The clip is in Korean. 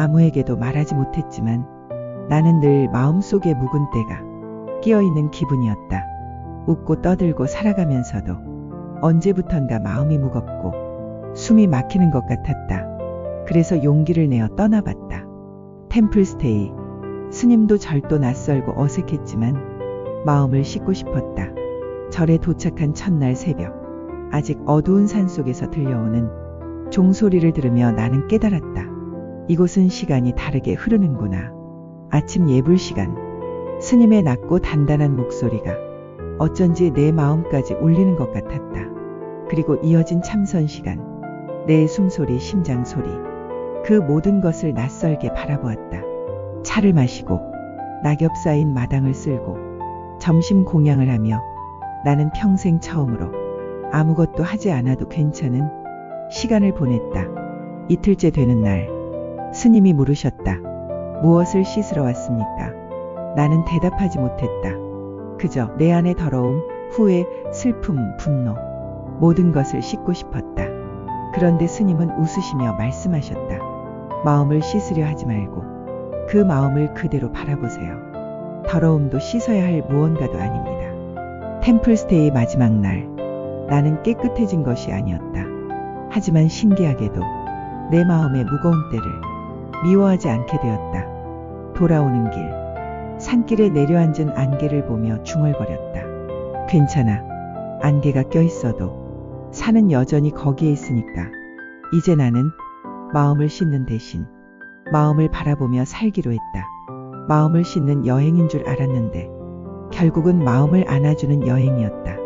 아무에게도 말하지 못했지만 나는 늘 마음속에 묵은 때가 끼어있는 기분이었다. 웃고 떠들고 살아가면서도 언제부턴가 마음이 무겁고 숨이 막히는 것 같았다. 그래서 용기를 내어 떠나봤다. 템플스테이. 스님도 절도 낯설고 어색했지만 마음을 씻고 싶었다. 절에 도착한 첫날 새벽. 아직 어두운 산 속에서 들려오는 종소리를 들으며 나는 깨달았다. 이곳은 시간이 다르게 흐르는구나. 아침 예불 시간. 스님의 낮고 단단한 목소리가 어쩐지 내 마음까지 울리는 것 같았다. 그리고 이어진 참선 시간. 내 숨소리, 심장 소리. 그 모든 것을 낯설게 바라보았다. 차를 마시고 낙엽 쌓인 마당을 쓸고 점심 공양을 하며 나는 평생 처음으로 아무것도 하지 않아도 괜찮은 시간을 보냈다. 이틀째 되는 날, 스님이 물으셨다. 무엇을 씻으러 왔습니까? 나는 대답하지 못했다. 그저 내 안의 더러움, 후회, 슬픔, 분노, 모든 것을 씻고 싶었다. 그런데 스님은 웃으시며 말씀하셨다. 마음을 씻으려 하지 말고 그 마음을 그대로 바라보세요. 더러움도 씻어야 할 무언가도 아닙니다. 템플스테이 마지막 날, 나는 깨끗해진 것이 아니었다. 하지만 신기하게도 내 마음의 무거운 때를 미워하지 않게 되었다. 돌아오는 길, 산길에 내려앉은 안개를 보며 중얼거렸다. 괜찮아. 안개가 껴있어도 산은 여전히 거기에 있으니까. 이제 나는 마음을 씻는 대신 마음을 바라보며 살기로 했다. 마음을 씻는 여행인 줄 알았는데 결국은 마음을 안아주는 여행이었다.